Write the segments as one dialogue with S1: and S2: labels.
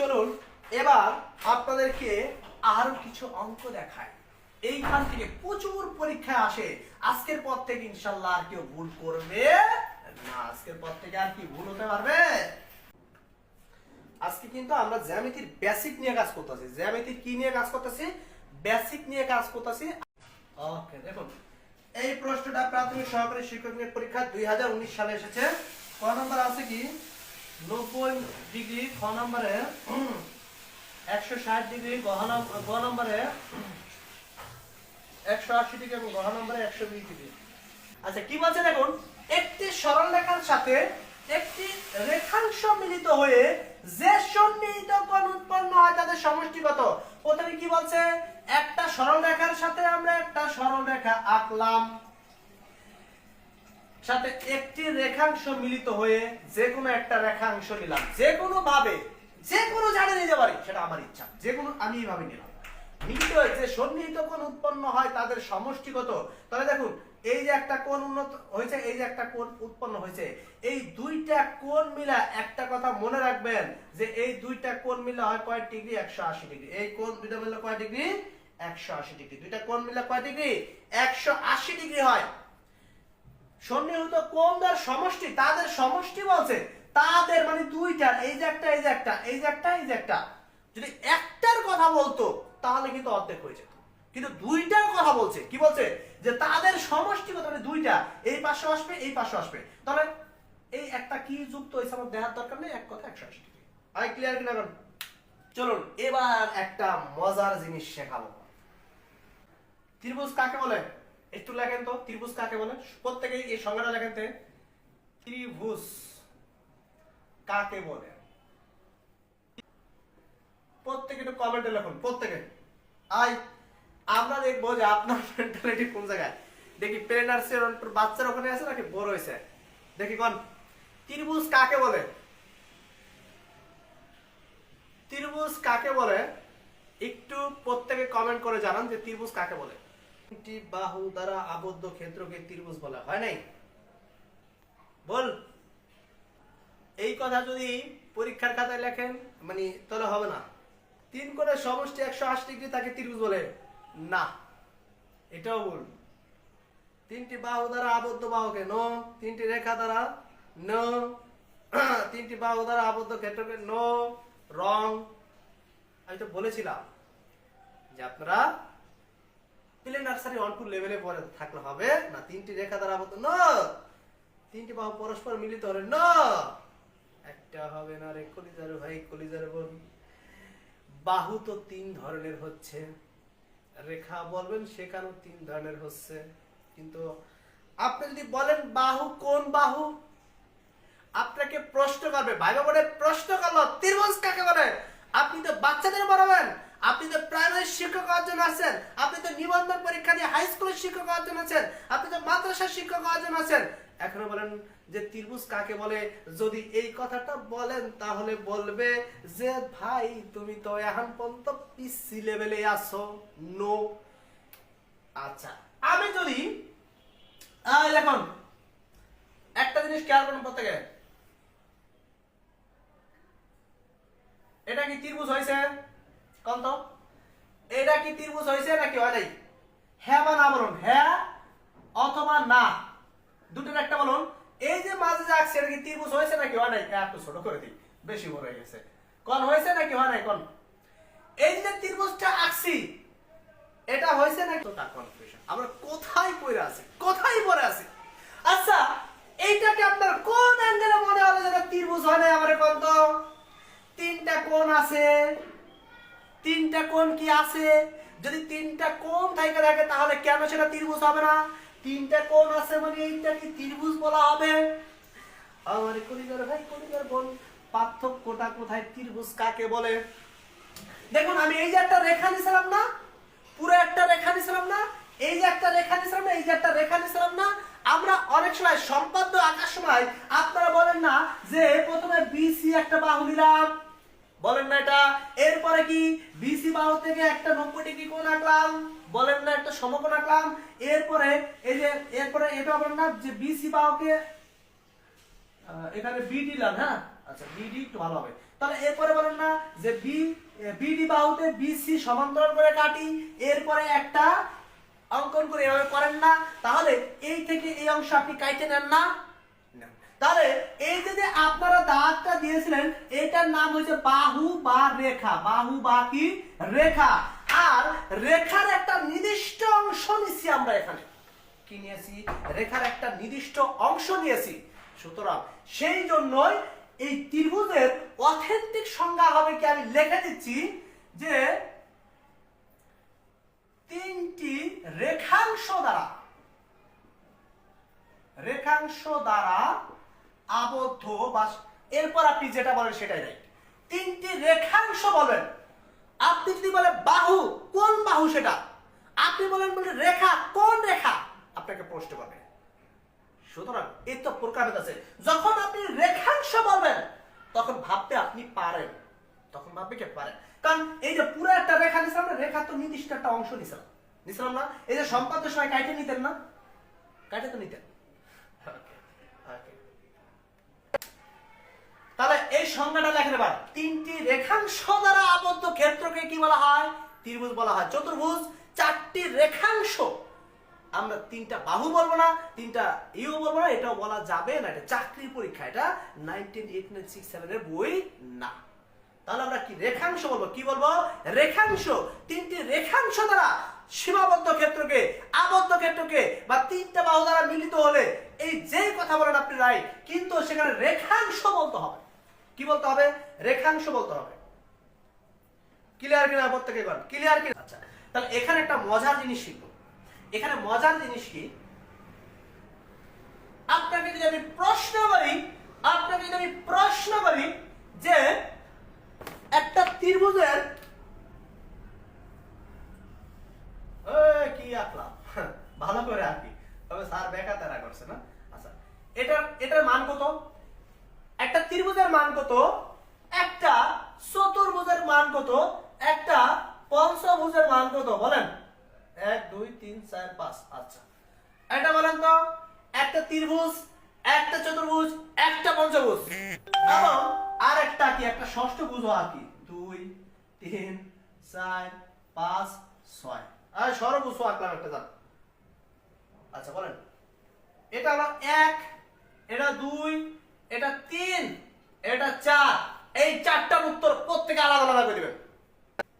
S1: চলুন, এবার আপনাদেরকে আরও কিছু অঙ্ক দেখায় এইখান থেকে প্রচুর পরীক্ষা আসে। আজকের পর থেকে ইনশাল্লাহ আর কেউ ভুল করবে না। আজকের পর থেকে আর কি ভুল হতে পারবে? আজকে কিন্তু আমরা জ্যামিতির বেসিক নিয়ে কাজ করতেছি। জ্যামিতির কি নিয়ে কাজ করতেছি? বেসিক নিয়ে কাজ করতেছি। ওকে দেখুন। এই প্রশ্নটা প্রাথমিক সহকারী শিক্ষক পরীক্ষা দুই হাজার উনিশ সালে এসেছে। ক নম্বর আছে কি? নব্বই ডিগ্রি খ নম্বরে, একশো ষাট ডিগ্রি গ নম্বরে, একশো আশি ডিগ্রি এবং গহ নম্বরে একশো বিশ ডিগ্রি। আচ্ছা কি বলছে দেখুন? একটি সরল রেখার সাথে একটি রেখাংশ মিলিত হয়ে যে সন্নিহিত কোণ উৎপন্ন হয় তাদের সমষ্টিগত প্রথমে কি বলছে? একটা সরল রেখার সাথে আমরা একটা সরল রেখা আঁকলাম। সাথে একটি রেখাংশ মিলিত হয়ে যে কোনো একটা রেখাংশ নিলাম। যে কোনো ভাবে, যে কোনো জায়গায় নিতে পারি, সেটা আমার ইচ্ছা। যে কোনো, আমি এইভাবে নিলাম। মিলিত যে সন্নিহিত কোণ উৎপন্ন হয়, তাদের সমষ্টিগত, তাহলে দেখুন, এই যে একটা কোণ উন্নত হয়েছে, এই যে একটা কোণ উৎপন্ন হয়েছে, এই দুইটা কোণ মিলা একটা কথা মনে রাখবেন যে এই দুইটা কোণ মিলা হয় কয় ডিগ্রি? একশো আশি ডিগ্রি। এই কোণ দুইটা মিলে কয় ডিগ্রি? একশো আশি ডিগ্রি। দুইটা কোণ মিলে কয় ডিগ্রি? একশো আশি ডিগ্রি হয়। সন্নিহিত কোণদের সমষ্টি, তাদের সমষ্টি বলছে, তাদের মানে দুইটা, এই যে একটা, এই যে একটা, এই যে একটা, এই যে একটা। যদি একটার কথা বলতো, তাহলে কিন্তু অর্ধেক হয়ে যেত। কিন্তু দুইটার কথা বলছে, কি বলছে? যে তাদের সমষ্টি কত মানে দুইটা, এই পাশে আসবে, এই পাশে আসবে। তাহলে এই একটা কি যুক্ত হয়েছে আমার দেখার দরকার নেই, এক কথা একশো আশি আই ক্লিয়ার কিনা এখন? চলুন, এবার একটা মজার জিনিস শেখাবো। ত্রিভুজ কাকে বলে? একটু লেখেন তো, ত্রিভুজ কাকে বলে? প্রত্যেকে এই সংজ্ঞাটা লেখেন তে। ত্রিভুজ কাকে বলে? প্রত্যেকে একটু কমেন্টে লিখুন, প্রত্যেকে। আই, আমরা দেখব যে আপনার মেন্টালিটি কোন জায়গায়? দেখি প্রেগন্যান্সির বাচ্চার ওখানে আছে নাকি বড় হয়েছে? দেখি কোন। ত্রিভুজ কাকে বলে? ত্রিভুজ কাকে বলে? একটু প্রত্যেকে কমেন্ট করে জানান যে ত্রিভুজ কাকে বলে। তিনটি বাহু দ্বারা আবদ্ধ ক্ষেত্রকে ত্রিভুজ বলা হয় নাই? বল। এই কথা যদি পরীক্ষার খাতায় লেখেন মানে তাহলে হবে না। তিন কোণের সমষ্টি একশো আশি ডিগ্রি তাকে ত্রিভুজ বলে। না, এটাও ভুল। তিনটি বাহু দ্বারা আবদ্ধ বাহুকে নো, তিনটি রেখা দ্বারা নো, তিনটি বাহু দ্বারা আবদ্ধ ক্ষেত্রকে নো, রং। আমি তো বলেছিলাম যে আপনারা প্লে নার্সারি ওয়ান টু লেভেলে পরে থাকলে হবে। না, তিনটি রেখা দ্বারা আবদ্ধ, ন। তিনটি বাহু পরস্পর মিলিত হলে, ন। একটা হবে না রে কলিজার ভাই, কলিজার বোন। বাহু তো তিন ধরনের হচ্ছে। রেখা বলবেন, সেখানেও তিন ধরনের হচ্ছে। কিন্তু আপনি যদি বলেন বাহু কোন বাহু, আপনাকে প্রশ্ন করবে। ভাই বোনের প্রশ্ন করল ত্রিভুজ কাকে বলে? আপনি তো বাচ্চাদের পড়াবেন আপনি তো প্রাইমারি শিক্ষক অর্জন আছেন। আপনি তো নিবন্ধন পরীক্ষা দিয়ে হাই স্কুলের শিক্ষক অর্জন আছেন। আপনি তো মাদ্রাসার শিক্ষক অর্জন আছেন। এখনও বলেন যে ত্রিভুজ কাকে বলে? যদি এই কথাটা বলেন, তাহলে বলবে যে, ভাই, তুমি তো এখন পর্যন্ত পিসি লেভেলে আসো নো আচ্ছা আমি যদি দেখুন, একটা জিনিস খেয়াল করুন প্রত্যেকে। এটা কি ত্রিভুজ হয়েছে? কোন তো। এটা কি ত্রিভুজ হয়েছে নাকি হয় নাই? হ্যাঁ বা না বলুন হ্যাঁ অথবা না। দুটোর একটা বলুন। এই যে মাঝে এটা কি ত্রিভুজ হয়েছে নাকি হয় নাই? একটু ছোট করে দিই, বেশি বড় হয়ে গেছে। কোন হয়েছে নাকি হয় নাই? কোন। এই যে ত্রিভুজটা আঁকছি, এটা হয়েছে নাকি? আমরা কোথায় পড়ে আছি? কোথায় পড়ে আছি? আচ্ছা এইটাকে আপনার কোন অ্যাঙ্গেলে মনে হলো যেটা ত্রিভুজ হয় না আমারে কোন তো তিনটা কোণ আছে তিনটা কোণ কি আছে? যদি তিনটা কোণ থাকে থাকে তাহলে কেন সেটা ত্রিভুজ হবে না? তিনটা কোণ আছে মানে এইটা কি ত্রিভুজ বলা হবে? আমার কলিজার ভাই, কলিজার বোন, পার্থক্যটা কোথায়? ত্রিভুজ কাকে বলে? দেখুন, আমি এই যে একটা রেখা নিছিলাম না, পুরো একটা রেখা নিছিলাম না, এই যে একটা রেখা নিছিলাম না, এই যে একটা রেখা নিছিলাম না, আমরা অনেক সময় সম্পাদ্য আঁকার সময় আপনারা বলেন না যে প্রথমে বিসি একটা বাহু নিলাম। বলেন না এটা। এরপরে কি? বিসি বাহু থেকে একটা নব্বই ডিগ্রি কোণ আঁকলাম। বলেন না একটা সমকোণ আঁকলাম। এরপরে এই যে, এরপরে এটা বলেন না যে বিসি বাহুকে এখানে বি দিলাম হ্যাঁ? আচ্ছা বিডি একটু ভালো হবে। তাহলে এরপরে বলেন না যে বি বিডি বাহুতে বিসি সমান্তরাল করে কাটি। এরপরে একটা অঙ্কন করে এভাবে করেন না। তাহলে এই থেকে এই অংশ আপনি কাইটে নেন না। তাহলে এই যে যে আপনারা দাগটা দিয়েছিলেন, এটার নাম হচ্ছে বাহু বা রেখা। বাহু বা কি? রেখা। আর রেখার একটা নির্দিষ্ট অংশ নিছি আমরা এখানে। কি নিয়েছি? রেখার একটা নির্দিষ্ট অংশ নিয়েছি। সুতরাং সেই জন্যই এই ত্রিভুজের অথেন্টিক সংজ্ঞা হবে কি? আমি লিখে দিচ্ছি যে তিনটি রেখাংশ দ্বারা রেখাংশ দ্বারা আবদ্ধ বা এরপর আপনি যেটা বলেন সেটাই রাইট তিনটি রেখাংশ বলেন। আপনি যদি বলেন বাহু, কোন বাহু সেটা? আপনি বলেন বলে রেখা, কোন রেখা? আপনাকে প্রশ্ন করবে। সুতরাং এই তো প্রকারভেদ আছে। যখন আপনি রেখাংশ বলবেন, তখন ভাবতে আপনি পারেন। তখন ভাববে কে পারেন? কারণ এই যে পুরো একটা রেখা নিছিলাম না, রেখা তো নির্দিষ্ট একটা অংশ নিছিলাম। নিছিলাম না? এই যে সম্পাদের সময় কাইটে নিতেন না? কাইটে তো নিতেন। এই সংজ্ঞাটা লেখেন এবার। তিনটি রেখাংশ দ্বারা আবদ্ধ ক্ষেত্রকে কি বলা হয়? ত্রিভুজ বলা হয়। চতুর্ভুজ, চারটি রেখাংশ। আমরা তিনটা বাহু বলব না, তিনটা ইও বলব না, এটাও বলা যাবে না। এটা চাকরির পরীক্ষা, এটা নাইনটিন এইট নাইন সিক্স সেভেনের বই না। তাহলে আমরা কি রেখাংশ বলব? কি বলব? রেখাংশ। তিনটি রেখাংশ দ্বারা সীমাবদ্ধ ক্ষেত্রকে, আবদ্ধ ক্ষেত্রকে বা তিনটা বাহু দ্বারা মিলিত হলে এই যেই কথা বলেন আপনি রাইট কিন্তু সেখানে রেখাংশ বলতে হবে। কি বলতে হবে? রেখাংশ বলতে হবে। ক্লিয়ার কিনা প্রত্যেকে করেন ক্লিয়ার কিনা? আচ্ছা তাহলে এখানে একটা মজার জিনিস শিখব। এখানে মজার জিনিস কি? আপনাকে যদি আমি প্রশ্ন করি, আপনাকে যদি আমি প্রশ্ন করি যে একটা ত্রিভুজের এই, কি আঁকলাম ভালো করে আঁকি তবে স্যার বেকা তারা করছে না আচ্ছা এটার এটার মান কত একটা ত্রিভুজের মান কত একটা চতুর্ভুজের মান কত একটা পঞ্চভুজের মান কত? বলেন। এক, দুই, তিন, চার, পাঁচ। আচ্ছা। এটা বলেন তো, একটা ত্রিভুজ, একটা চতুর্ভুজ, একটা পঞ্চভুজ। এবং আর একটা কি একটা ষষ্ঠভুজ আঁকি দুই, তিন, চার, পাঁচ, ছয়। আর সর্বভুজ আঁকলাম একটা জান আচ্ছা বলেন। এটা হলো এক, এটা দুই, এটা তিন, এটা চার। এই চারটার উত্তর প্রত্যেকে আলাদা আলাদা করে দিবেন।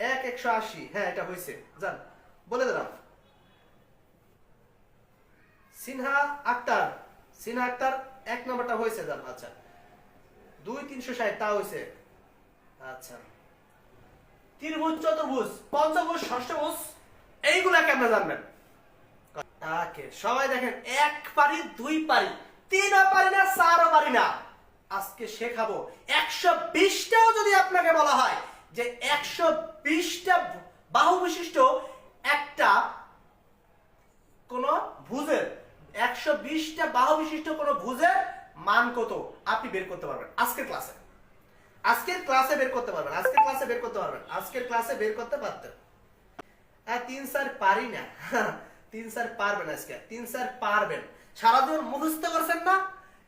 S1: এক একশো আশি। হ্যাঁ এটা হয়েছে যান, বলে দিলাম। সিনহা আক্তার সিনহা আক্তার এক নম্বরটা হয়েছে যান আচ্ছা। দুই তিনশো ষাট, তা হয়েছে আচ্ছা। ত্রিভুজ, চতুর্ভুজ, পঞ্চভুজ, ষষ্ঠভুজ, এইগুলা কেমনে জানবেন? তাকে সবাই দেখেন, এক পারি, দুই পারি। তিনও পারি না, চারও পারি না। আজকে শেখাবো। একশো বিশটাও যদি আপনাকে বলা হয় যে একশো বিশটা বাহু বিশিষ্ট একটা কোন ভুজের, একশো বিশটা বাহু বিশিষ্ট কোন ভুজের মান কত আপনি বের করতে পারবেন। আজকের ক্লাসে আজকের ক্লাসে বের করতে পারবেন, আজকের ক্লাসে বের করতে পারবেন। আজকের ক্লাসে বের করতে পারতেন। আর তিন স্যার পারি না। তিন স্যার পারবেন আজকে। তিন স্যার পারবেন। সারাদিন মুখস্থ করছেন না?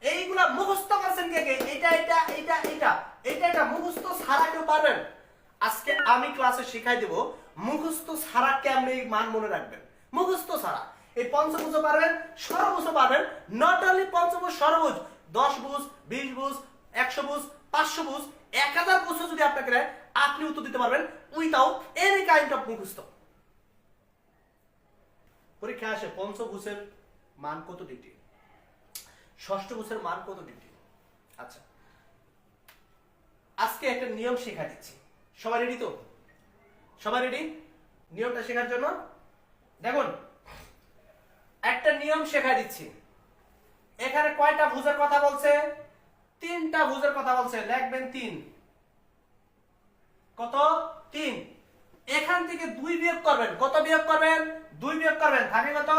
S1: এইগুলা মুখস্থ করছেন কে কে? এটা এটা এটা এটা। এটা এটা মুখস্থ ছাড়া কেউ পারবেন। আজকে আমি ক্লাসে শিখাই দেব মুখস্থ ছাড়া কেমনে মান মনে রাখবেন? মুখস্থ ছাড়া। এই পঞ্চভুজ পারবেন সরভুজ পারবেন নট অনলি পঞ্চভুজ সরভুজ দশ বুঝ বিশ বুঝ একশো বুঝ পাঁচশো বুঝ এক হাজার বুঝ যদি আপনাকে দেয়, আপনি উত্তর দিতে পারবেন উইথাউট এনি কাইন্ড অফ মুখস্থ। পরীক্ষা আসে পঞ্চভুজের মান কত ডিগ্রি? ষষ্ঠ ভুজের মান কত ডিগ্রি? আচ্ছা। আজকে একটা নিয়ম শেখা দিচ্ছি। সবাই রেডি তো? সবাই রেডি নিয়মটা শেখার জন্য? দেখুন, একটা নিয়ম শেখা দিচ্ছি। এখানে কয়টা ভুজের কথা বলছে? তিনটা ভুজের কথা বলছে। লিখবেন তিন। কত? তিন। এখান থেকে দুই বিয়োগ করবেন। কত বিয়োগ করবেন? দুই বিয়োগ করবেন। থাকে কত?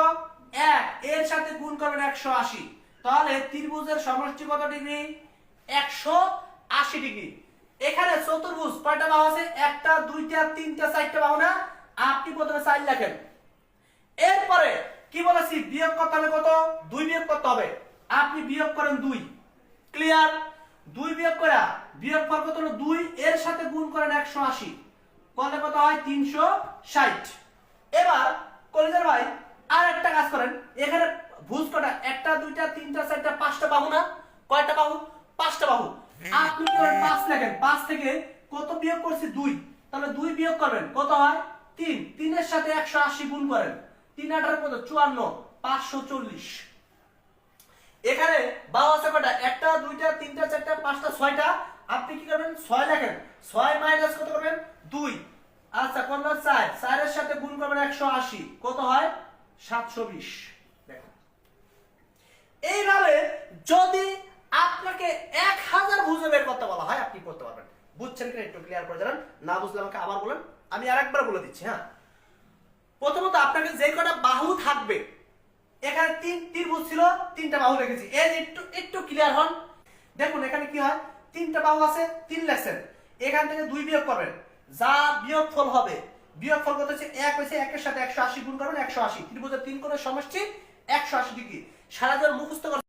S1: এক। এর সাথে গুণ করবেন একশো আশি। তাহলে ত্রিভুজের সমষ্টি কত ডিগ্রি? একশো আশি ডিগ্রি। এখানে চতুর্ভুজ কয়টা বাহু আছে? একটা, দুইটা, তিনটা, চারটা বাহু না? আপনি প্রথমে চার লেখেন। এরপরে কি বলেছি? বিয়োগ করতে হবে কত? দুই বিয়োগ করতে হবে। আপনি বিয়োগ করেন দুই। ক্লিয়ার দুই বিয়োগ করা বিয়োগ ফল কত হলো? দুই। এর সাথে গুণ করেন একশো আশি। করলে কত হয়? তিনশো ষাট। এবার কলেজের ভাই আর একটা কাজ করেন। এখানে ভুজ কটা? একটা, দুইটা, তিনটা, চারটা, পাঁচটা বাহু না? কয়টা বাহু? পাঁচটা বাহু। আপনি কি পাঁচ লেখেন পাঁচ থেকে কত বিয়োগ করছি? দুই। তাহলে দুই বিয়োগ করবেন, কত হয়? তিন। তিনের সাথে একশো আশি গুণ করেন। তিন আঠারো কত? চুয়ান্ন। পাঁচশো চল্লিশ। এখানে বাহু আছে কটা একটা, দুইটা, তিনটা, চারটা, পাঁচটা, ছয়টা। আপনি কি করবেন? ছয় লেখেন। ছয় মাইনাস কত করবেন? দুই। আচ্ছা কোন চার? চারের সাথে গুণ করবেন একশো আশি। কত হয়? সাতশো বিশ। দেখুন। এইভাবে যদি আপনাকে এক হাজার বুঝে বের করতে বলা হয়, আপনি করতে পারবেন। বুঝছেন কিনা একটু ক্লিয়ার করে জানান? না বুঝলে আমাকে আবার বলেন? আমি আরেকবার বলে দিচ্ছি হ্যাঁ? প্রথমত আপনাকে যে কটা বাহু থাকবে, এখানে তিন ত্রিভুজ ছিল, তিনটা বাহু রেখেছি। এই একটু একটু ক্লিয়ার হন। দেখুন, এখানে কি হয়? তিনটা বাহু আছে, তিন লেখছেন। এখান থেকে দুই বিয়োগ করবেন। যা বিয়োগ ফল হবে বিয়োগ ফল কত হচ্ছে? এক হয়েছে একের সাথে একশো আশি গুণ করবেন, একশো আশি। ত্রিভুজের তিন কোণের সমষ্টি একশো আশি ডিগ্রি। সারা মুখস্থ করে